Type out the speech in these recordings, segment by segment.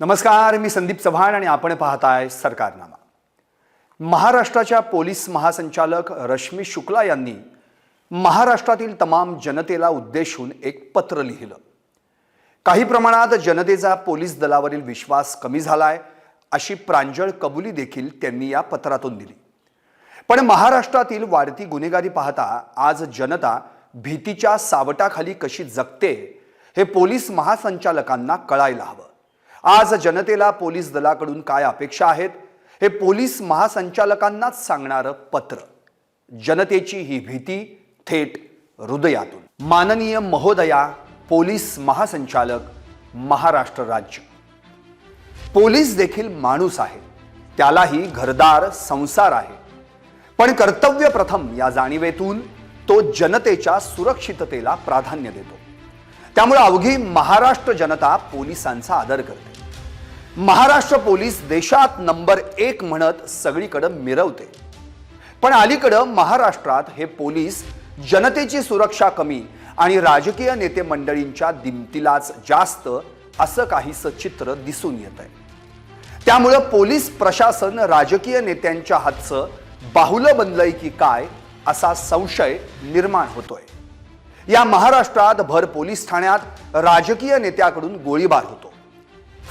नमस्कार मी संदीप चव्हाण आणि आपण पाहताय सरकारनामा. महाराष्ट्राच्या पोलीस महासंचालक रश्मी शुक्ला यांनी महाराष्ट्रातील तमाम जनतेला उद्देशून एक पत्र लिहिलं. काही प्रमाणात जनतेचा पोलीस दलावरील विश्वास कमी झालाय अशी प्रांजळ कबुली देखील त्यांनी या पत्रातून दिली. पण महाराष्ट्रातील वाढती गुन्हेगारी पाहता आज जनता भीतीच्या सावटाखाली कशी जगते हे पोलीस महासंचालकांना कळायला हवं. आज जनतेला पोलीस दलाकडून काय अपेक्षा आहेत? हे पोलीस महासंचालकांनाच सांगणारं पत्र. जनतेची ही भीती थेट हृदयातून. माननीय महोदया पोलीस महासंचालक महाराष्ट्र राज्य. पोलीस देखील माणूस आहे त्यालाही घरदार संसार आहे. पण कर्तव्य प्रथम या जाणीवेतून तो जनतेच्या सुरक्षिततेला प्राधान्य देतो. त्यामुळे अवघी महाराष्ट्र जनता पोलिसांचा आदर करते. महाराष्ट्र पोलीस देशात नंबर एक म्हणत सगळीकडं मिरवते. पण अलीकडं महाराष्ट्रात हे पोलीस जनतेची सुरक्षा कमी आणि राजकीय नेते मंडळींच्या दिमतीलाच जास्त असं काहीसं चित्र दिसून येत आहे त्यामुळं पोलीस प्रशासन राजकीय नेत्यांच्या हातचं बाहुलं बनलंय की काय असा संशय निर्माण होतोय. या महाराष्ट्रात भर पोलीस ठाण्यात राजकीय नेत्याकडून गोळीबार होतो.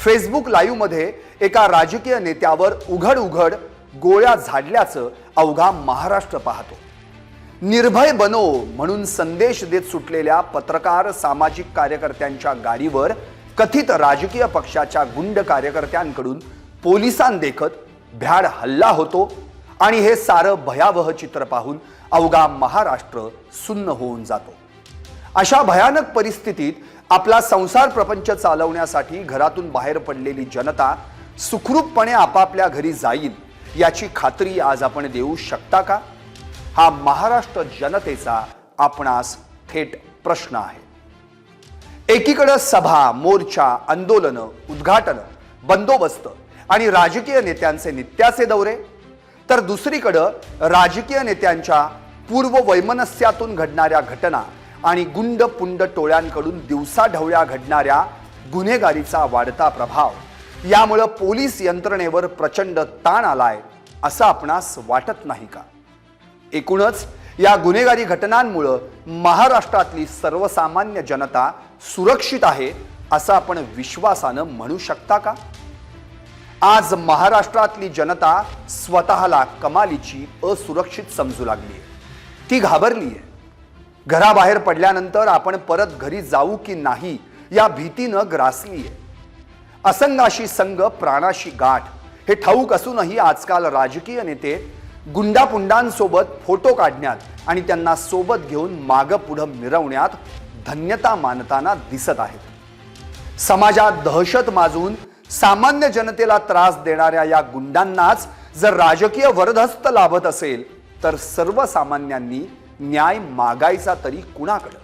फेसबुक लाईव्हमध्ये एका राजकीय नेत्यावर उघड उघड गोळ्या झाडल्याचं अवघा महाराष्ट्र पाहतो. निर्भय बनो म्हणून संदेश देत सुटलेल्या पत्रकार सामाजिक कार्यकर्त्यांच्या गाडीवर कथित राजकीय पक्षाच्या गुंड कार्यकर्त्यांकडून पोलिसांदेखत भ्याड हल्ला होतो आणि हे सारं भयावह चित्र पाहून अवघा महाराष्ट्र सुन्न होऊन जातो. अशा भयानक परिस्थितीत आपला संसार प्रपंच चालवण्यासाठी घरातून बाहेर पडलेली जनता सुखरूपपणे आपापल्या घरी जाईल याची खात्री आज आपण देऊ शकता का? हा महाराष्ट्र जनतेचा आपणास थेट प्रश्न आहे. एकीकडं सभा मोर्चा आंदोलनं उद्घाटन बंदोबस्त आणि राजकीय नेत्यांचे नित्याचे दौरे तर दुसरीकडं राजकीय नेत्यांच्या पूर्ववैमनस्यातून घडणाऱ्या घटना आणि गुंड पुंड टोळ्यांकडून दिवसाढवळ्या घडणाऱ्या गुन्हेगारीचा वाढता प्रभाव. यामुळं पोलीस यंत्रणेवर प्रचंड ताण आलाय असं आपणास वाटत नाही का? एकूणच या गुन्हेगारी घटनांमुळं महाराष्ट्रातली सर्वसामान्य जनता सुरक्षित आहे असं आपण विश्वासानं म्हणू शकता का? आज महाराष्ट्रातली जनता स्वतःला कमालीची असुरक्षित समजू लागली आहे ती घाबरली आहे घराबाहेर पडल्यानंतर आपण परत घरी जाऊ की नाही या भीतीनं ग्रासली आहे असंगाशी संघ प्राणाशी गाठ. हे ठाऊक असूनही आजकाल राजकीय नेते गुंडापुंडांसोबत फोटो काढण्यात आणि त्यांना सोबत घेऊन मागं पुढं मिरवण्यात धन्यता मानताना दिसत आहेत. समाजात दहशत माजून सामान्य जनतेला त्रास देणाऱ्या या गुंडांनाच जर राजकीय वरदहस्त लाभत असेल तर सर्वसामान्यांनी न्याय मागायचा तरी कुणाकडं?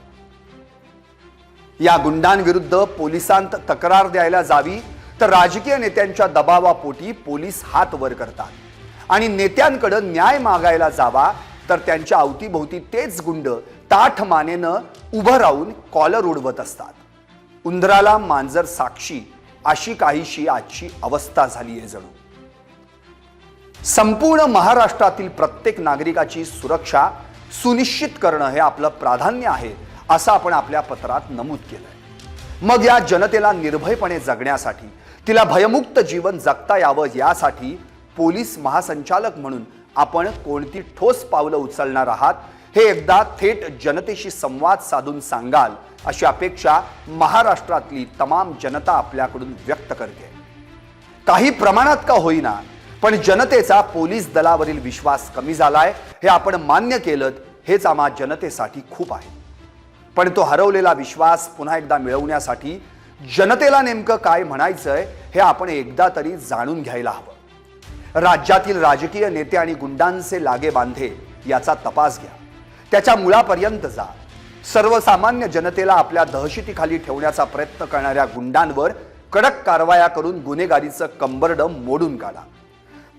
या गुंडांविरुद्ध पोलिसांत तक्रार द्यायला जावी तर राजकीय नेत्यांच्या दबावापोटी पोलीस हात वर करतात. आणि नेत्यांकडं न्याय मागायला जावा तर त्यांच्या अवतीभोवती तेच गुंड ताठ मानेनं उभं राहून कॉलर उडवत असतात. उंदराला मांजर साक्षी अशी काहीशी आजची अवस्था झाली आहे जणू. संपूर्ण महाराष्ट्रातील प्रत्येक नागरिकाची सुरक्षा सुनिश्चित करणं हे आपलं प्राधान्य आहे असं आपण आपल्या पत्रात नमूद केलंय. मग या जनतेला निर्भयपणे जगण्यासाठी तिला भयमुक्त जीवन जगता यावं यासाठी पोलीस महासंचालक म्हणून आपण कोणती ठोस पावलं उचलणार आहात हे एकदा थेट जनतेशी संवाद साधून सांगाल अशी अपेक्षा महाराष्ट्रातली तमाम जनता आपल्याकडून व्यक्त करते. काही प्रमाणात का होईना पण जनतेचा पोलीस दलावरील विश्वास कमी झालाय हे आपण मान्य केलं हेच आम्हा जनतेसाठी खूप आहे. पण तो हरवलेला विश्वास पुन्हा एकदा मिळवण्यासाठी जनतेला नेमकं काय म्हणायचंय हे आपण एकदा तरी जाणून घ्यायला हवं. राज्यातील राजकीय नेते आणि गुंडांचे लागे बांधे याचा तपास घ्या. त्याच्या मुळापर्यंत जा. सर्वसामान्य जनतेला आपल्या दहशतीखाली ठेवण्याचा प्रयत्न करणाऱ्या गुंडांवर कडक कारवाया करून गुन्हेगारीचं कंबरडं मोडून काढा.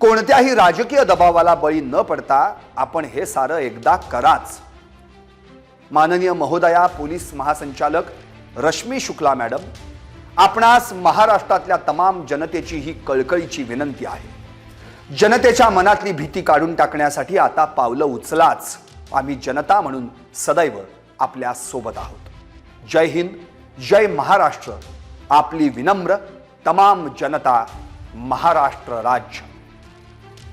कोणत्याही राजकीय दबावाला बळी न पडता आपण हे सारं एकदा कराच. माननीय महोदया पोलीस महासंचालक रश्मी शुक्ला मॅडम आपणास महाराष्ट्रातल्या तमाम जनतेची ही कळकळीची विनंती आहे. जनतेच्या मनातली भीती काढून टाकण्यासाठी आता पावलं उचलाच. आम्ही जनता म्हणून सदैव आपल्यासोबत आहोत. जय हिंद जय महाराष्ट्र. आपली विनम्र तमाम जनता महाराष्ट्र राज्य.